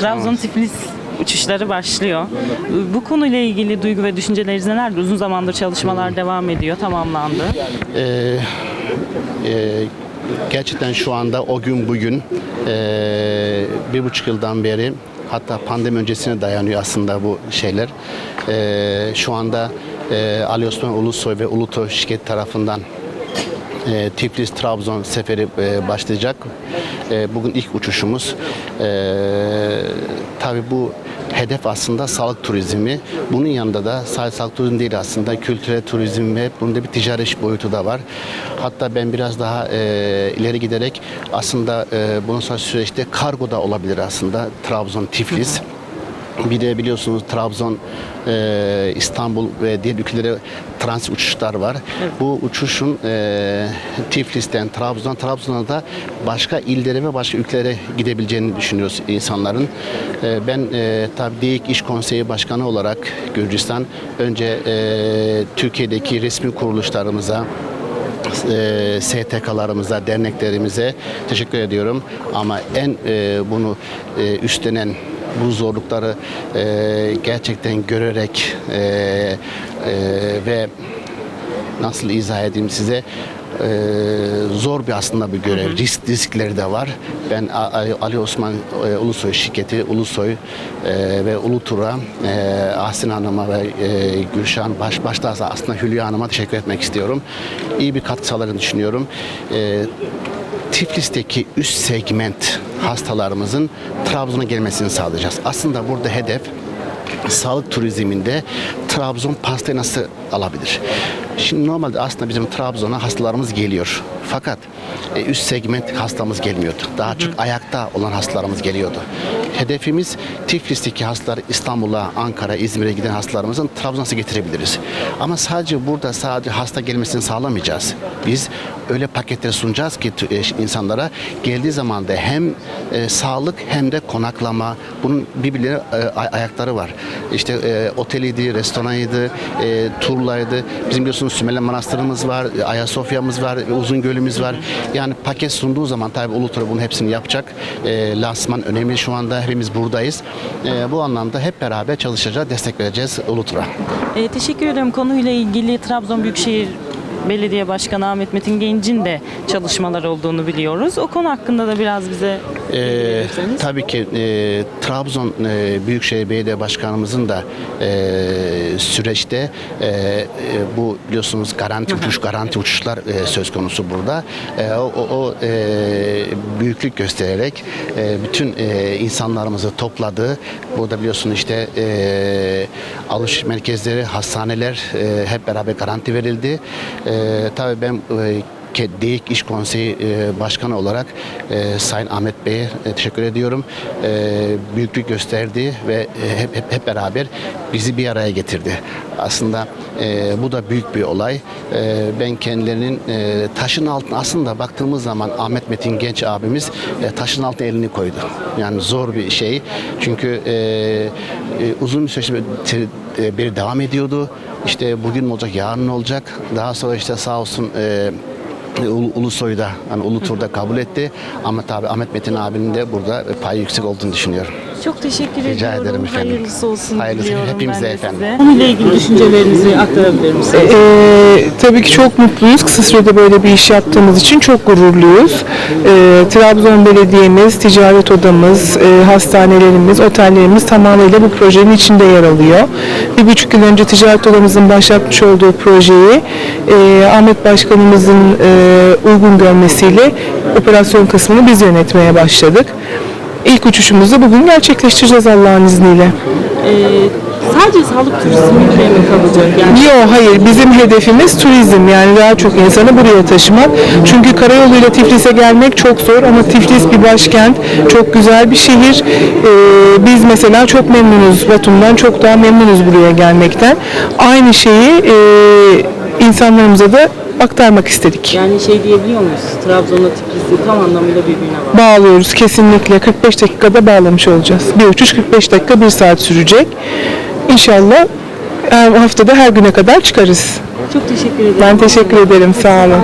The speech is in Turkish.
Trabzon Tiflis uçuşları başlıyor. Bu konuyla ilgili duygu ve düşünceleriniz nelerdir? Uzun zamandır çalışmalar devam ediyor, tamamlandı. Ee, e, gerçekten şu anda o gün bugün e, bir buçuk yıldan beri hatta pandemi öncesine dayanıyor aslında bu şeyler. E, şu anda e, Ali Osman Ulusoy ve Uluto şirket tarafından e, Tiflis Trabzon seferi e, başlayacak. E, bugün ilk uçuşumuz. E, tabii bu hedef aslında sağlık turizmi. Bunun yanında da sadece sağlık turizmi değil aslında kültürel turizm ve bunun da bir ticari iş boyutu da var. Hatta ben biraz daha e, ileri giderek aslında e, bunun sonraki süreçte kargo da olabilir aslında Trabzon Tiflis. Bir de biliyorsunuz Trabzon, e, İstanbul ve diğer ülkelere transit uçuşlar var. Bu uçuşun e, Tiflis'ten Trabzon, Trabzon'a da başka illere ve başka ülkelere gidebileceğini düşünüyoruz insanların. E, ben e, tabii DİİK İş Konseyi Başkanı olarak Gürcistan önce e, Türkiye'deki resmi kuruluşlarımıza e, STK'larımıza, derneklerimize teşekkür ediyorum. Ama en e, bunu e, üstlenen bu zorlukları e, gerçekten görerek e, e, ve nasıl izah edeyim size e, zor bir aslında bir görev. Risk riskleri de var. Ben Ali, Osman e, Ulusoy şirketi Ulusoy e, ve Ulutur'a e, Ahsin Hanım'a ve e, Gülşen baş başta aslında Hülya Hanım'a teşekkür etmek istiyorum. İyi bir katkı sağladığını düşünüyorum. E, Tiflis'teki üst segment hastalarımızın Trabzon'a gelmesini sağlayacağız. Aslında burada hedef sağlık turizminde Trabzon pastayı nasıl alabilir? Şimdi normalde aslında bizim Trabzon'a hastalarımız geliyor. Fakat e, üst segment hastamız gelmiyordu. Daha çok ayakta olan hastalarımız geliyordu. Hedefimiz Tiflis'teki hastalar İstanbul'a, Ankara, İzmir'e giden hastalarımızın Trabzon'a getirebiliriz? Ama sadece burada sadece hasta gelmesini sağlamayacağız. Biz öyle paketler sunacağız ki e, insanlara geldiği zaman da hem e, sağlık hem de konaklama bunun birbirine e, ay- ayakları var. İşte e, oteliydi, restoranıydı, e, turlaydı. Bizim biliyorsunuz Sümele Manastırımız var, e, Ayasofya'mız var, e, Uzungöl'ümüz var. Yani paket sunduğu zaman tabii Ulutur bunun hepsini yapacak. E, lansman önemli şu anda. Hepimiz buradayız. E, bu anlamda hep beraber çalışacağız, destek vereceğiz Ulutur'a. E, teşekkür ederim. Konuyla ilgili Trabzon Büyükşehir Belediye Başkanı Ahmet Metin Genç'in de çalışmalar olduğunu biliyoruz. O konu hakkında da biraz bize Bilgilendirseniz. tabii ki e, Trabzon e, Büyükşehir Belediye Başkanımızın da e, süreçte e, e, bu biliyorsunuz garanti uçuş, garanti uçuşlar e, söz konusu burada. E, o o, o, e, büyüklük göstererek e, bütün e, insanlarımızı topladı. Burada biliyorsunuz işte e, alışveriş merkezleri, hastaneler e, hep beraber garanti verildi. E, tabii ben e, DİİK İş Konseyi e, Başkanı olarak e, Sayın Ahmet Bey'e e, teşekkür ediyorum. Büyüklük gösterdi ve hep, hep hep beraber bizi bir araya getirdi. Aslında bu da büyük bir olay. Ben kendilerinin taşın altına aslında baktığımız zaman Ahmet Metin Genç abimiz taşın altına elini koydu. Yani zor bir şey. Çünkü uzun bir süreç e, beri devam ediyordu. İşte bugün olacak, yarın olacak. Daha sonra işte sağ olsun Ulu- Ulusoy da hani Ulutur'da kabul etti ama tabii Ahmet Metin abinin de burada payı yüksek olduğunu düşünüyorum. Çok teşekkür Rica ediyorum. ederim efendim. Hayırlısı olsun Hayırlısı diliyorum hepimize ben de efendim. size. Konuyla ilgili düşüncelerinizi aktarabilir misiniz? Ee, tabii ki çok mutluyuz. Kısa sürede böyle bir iş yaptığımız için çok gururluyuz. Ee, Trabzon Belediye'miz, ticaret odamız, e, hastanelerimiz, otellerimiz tamamıyla bu projenin içinde yer alıyor. Bir buçuk yıl önce ticaret odamızın başlatmış olduğu projeyi e, Ahmet Başkanımızın e, uygun görmesiyle operasyon kısmını biz yönetmeye başladık. İlk uçuşumuzu bugün gerçekleştireceğiz Allah'ın izniyle. Ee, sadece sağlık turizmiyle mi kalacak? Yani Yok hayır bizim hedefimiz turizm yani daha çok insanı buraya taşımak. Çünkü karayoluyla Tiflis'e gelmek çok zor ama Tiflis bir başkent, çok güzel bir şehir. Ee, biz mesela çok memnunuz Batum'dan, çok daha memnunuz buraya gelmekten. Aynı şeyi e, insanlarımıza da aktarmak istedik. yani şey diyebiliyor muyuz? Trabzon'la Tiflis'i tam anlamıyla birbirine bağlı. Bağlıyoruz kesinlikle 45 dakikada bağlamış olacağız. Bir uçuş 45 dakika, bir saat sürecek. İnşallah haftada her güne kadar çıkarız. Çok teşekkür ederim. Ben teşekkür ederim, sağ olun.